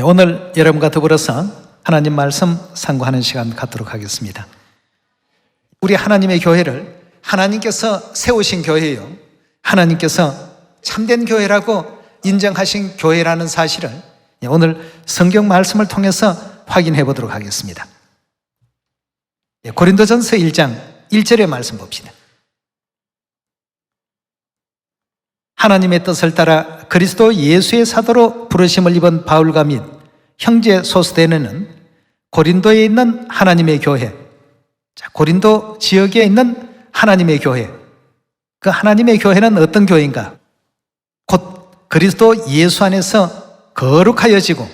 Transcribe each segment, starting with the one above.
예, 오늘 여러분과 더불어서 하나님 말씀 상고하는 시간 갖도록 하겠습니다. 우리 하나님의 교회를 하나님께서 세우신 교회요. 하나님께서 참된 교회라고 인정하신 교회라는 사실을 예, 오늘 성경 말씀을 통해서 확인해 보도록 하겠습니다. 예, 고린도전서 1장 1절의 말씀 봅시다. 하나님의 뜻을 따라 그리스도 예수의 사도로 부르심을 입은 바울과 및 형제 소수대는 고린도에 있는 하나님의 교회, 자, 고린도 지역에 있는 하나님의 교회, 그 하나님의 교회는 어떤 교회인가? 곧 그리스도 예수 안에서 거룩하여지고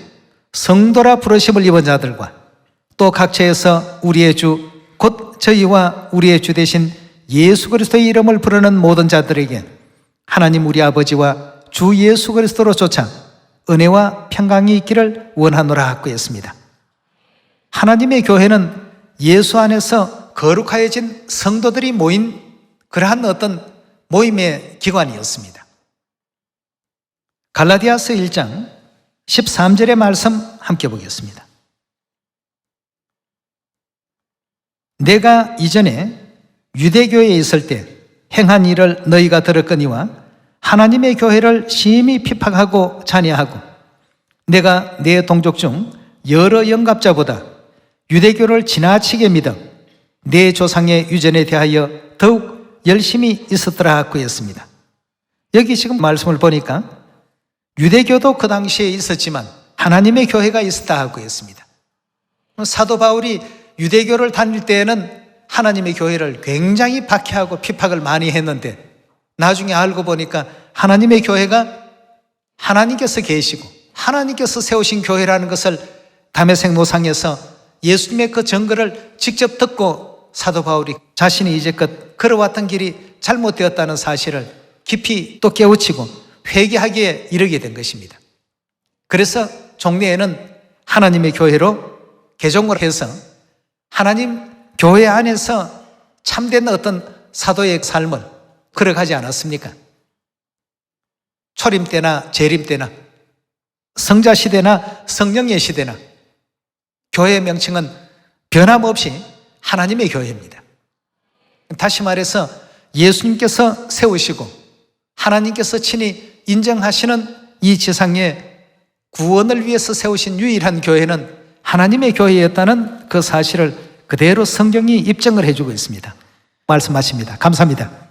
성도라 부르심을 입은 자들과 또 각처에서 우리의 주, 곧 저희와 우리의 주 대신 예수 그리스도의 이름을 부르는 모든 자들에게 하나님 우리 아버지와 주 예수 그리스도로 쫓아 은혜와 평강이 있기를 원하노라 하고 했습니다. 하나님의 교회는 예수 안에서 거룩하여진 성도들이 모인 그러한 어떤 모임의 기관이었습니다. 갈라디아서 1장 13절의 말씀 함께 보겠습니다. 내가 이전에 유대교에 있을 때 행한 일을 너희가 들었거니와 하나님의 교회를 심히 핍박하고 잔해하고 내가 내 동족 중 여러 영갑자보다 유대교를 지나치게 믿어 내 조상의 유전에 대하여 더욱 열심히 있었더라 하고 했습니다. 여기 지금 말씀을 보니까 유대교도 그 당시에 있었지만 하나님의 교회가 있었다 하고 했습니다. 사도 바울이 유대교를 다닐 때에는 하나님의 교회를 굉장히 박해하고 핍박을 많이 했는데 나중에 알고 보니까 하나님의 교회가 하나님께서 계시고 하나님께서 세우신 교회라는 것을 담에색 노상에서 예수님의 그 증거를 직접 듣고 사도 바울이 자신이 이제껏 걸어왔던 길이 잘못되었다는 사실을 깊이 또 깨우치고 회개하기에 이르게 된 것입니다. 그래서 종례에는 하나님의 교회로 개종을 해서 하나님 교회 안에서 참된 어떤 사도의 삶을 걸어가지 않았습니까? 초림 때나 재림 때나 성자 시대나 성령의 시대나 교회의 명칭은 변함없이 하나님의 교회입니다. 다시 말해서 예수님께서 세우시고 하나님께서 친히 인정하시는 이 지상의 구원을 위해서 세우신 유일한 교회는 하나님의 교회였다는 그 사실을 그대로 성경이 입증을 해주고 있습니다. 말씀하십니다. 감사합니다.